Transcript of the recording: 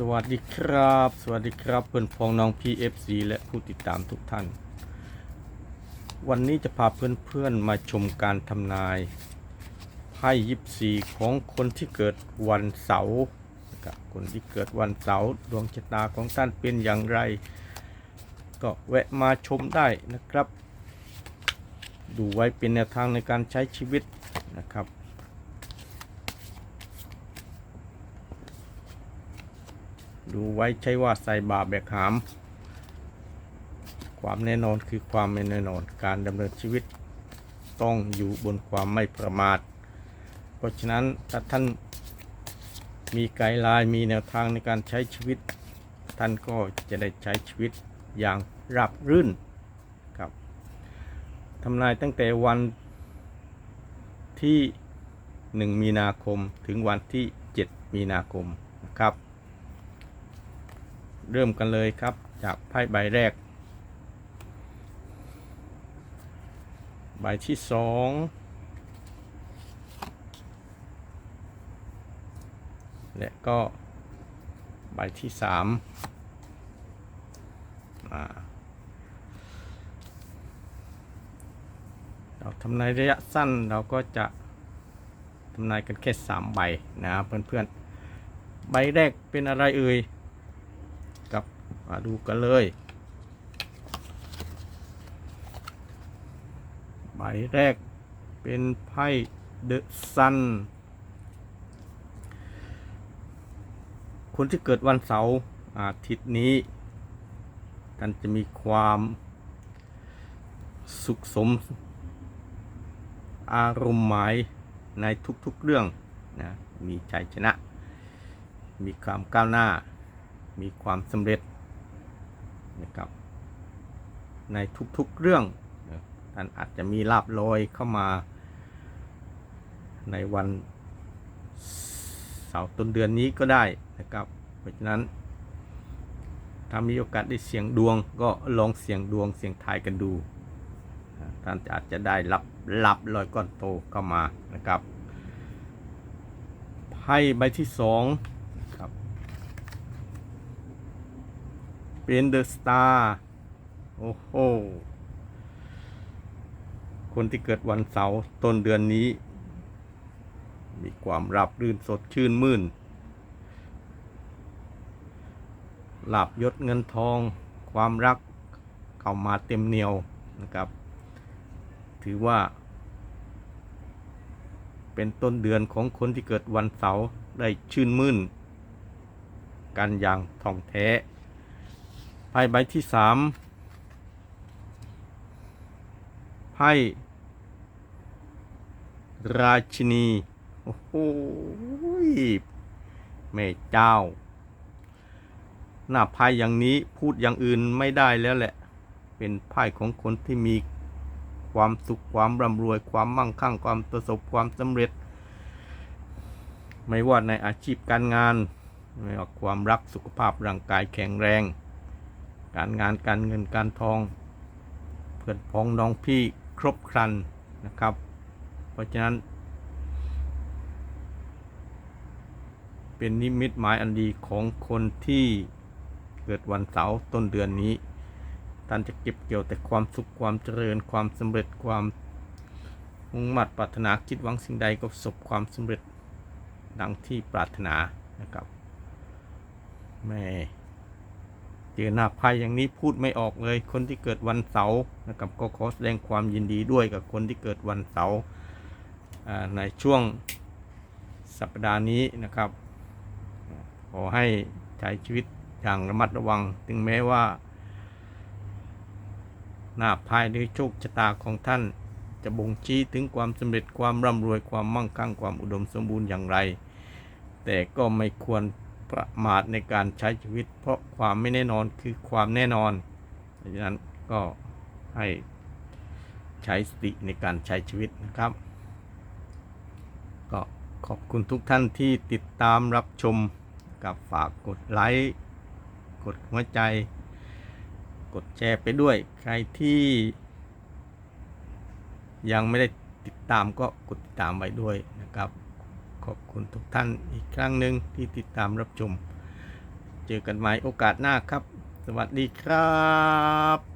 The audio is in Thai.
สวัสดีครับ สวัสดีครับเพื่อนพ้องน้อง PFC และผู้ติดตามทุกท่าน วันนี้จะพาเพื่อนๆมาชมการทำนายไพ่ยิปซีของคนที่เกิดวันเสาร์นะครับคนที่เกิดวันเสาร์ดวงชะตาของท่านเป็นอย่างไร ก็แวะมาชมได้นะครับ ดูไว้เป็นแนวทางในการใช้ชีวิตนะครับ ดูไว้ใช่ว่าใส่บาแบกหาม ความแน่นอนคือความไม่แน่นอนการดำเนินชีวิตต้องอยู่บนความไม่ประมาท เพราะฉะนั้นถ้าท่านมีไกด์ไลน์มีแนวทางในการใช้ชีวิต ท่านก็จะได้ใช้ชีวิตอย่างราบรื่นครับทำนายตั้งแต่วันที่ 1 มีนาคมถึงวันที่ 7 มีนาคมนะครับ เริ่มกันเลยครับ จากไพ่ใบแรก ใบที่สองและก็ใบที่สามเราทำนายระยะสั้นเราก็จะทำนายกันแค่สามใบนะครับเพื่อนๆ ใบแรกเป็นอะไรเอ่ย มาดูกันเลย ใบแรกเป็นไพ่เดอะซัน คนที่เกิดวันเสาร์อาทิตย์นี้ ท่านจะมีความสุขสม อารมณ์หมายในทุกๆเรื่องนะมีชัยชนะ มีความก้าวหน้า มีความสำเร็จ นะครับในทุกๆเรื่องนะท่านอาจจะมีลาบลอยเข้ามาในวันเสาร์ต้นเดือนนี้ก็ได้นะครับ เพราะฉะนั้น ถ้ามีโอกาสได้เสี่ยงดวงก็ลองเสี่ยงดวงเสี่ยงทายกันดูนะท่านอาจจะได้รับรับลอยก้อนโตเข้ามานะครับไพ่ใบที่สองครับ เป็นเดอะสตาร์โอ้โห คนที่เกิดวันเสาร์ต้นเดือนนี้ มีความรับรื่นสดชื่นมื่นหลับยศเงินทอง ความรักเข้ามาเต็มเหนียวนะครับ ถือว่า เป็นต้นเดือนของคนที่เกิดวันเสาร์ได้ชื่นมื่น กันอย่างท่องแท้ ไพ่ใบที่สามไพ่ราชินี โอ้โหแม่เจ้า หน้าไพ่อย่างนี้พูดอย่างอื่นไม่ได้แล้วแหละ เป็นไพ่ของคนที่มีความสุขความร่ำรวยความมั่งคั่งความประสบความสำเร็จ ไม่ว่าในอาชีพการงาน ไม่ว่าความรักสุขภาพร่างกายแข็งแรง การงานการเงินการทอง เพื่อนพ้องน้องพี่ครบครันนะครับ เพราะฉะนั้น เป็นนิมิตหมายอันดีของคนที่เกิดวันเสาร์ต้นเดือนนี้ท่านจะเก็บเกี่ยวแต่ความสุขความเจริญความสำเร็จความมุ่งมั่นปรารถนาคิดหวังสิ่งใดก็ประสบความสำเร็จดังที่ปรารถนานะครับแม่ เจอหน้าภัยอย่างนี้พูดไม่ออกเลย คนที่เกิดวันเสาร์นะครับก็ขอแสดงความยินดีด้วยกับคนที่เกิดวันเสาร์ในช่วงสัปดาห์นี้นะครับ ขอให้ใช้ชีวิตอย่างระมัดระวัง ถึงแม้ว่า หน้าภายหรือโชคชะตาของท่าน จะบ่งชี้ถึงความสำเร็จความร่ำรวยความมั่งคั่งความอุดมสมบูรณ์อย่างไร แต่ก็ไม่ควร ประมาทในการใช้ชีวิต เพราะความไม่แน่นอนคือความแน่นอนดังนั้นก็ให้ใช้สติในการใช้ชีวิตนะครับ ก็ขอบคุณทุกท่านที่ติดตามรับชมกับฝากกดไลค์กดหัวใจ กดแชร์ไปด้วย ใครที่ยังไม่ได้ติดตามก็กดติดตามไว้ด้วยนะครับ ขอบคุณทุกท่านอีกครั้งหนึ่งที่ติดตามรับชม เจอกันใหม่โอกาสหน้าครับ สวัสดีครับ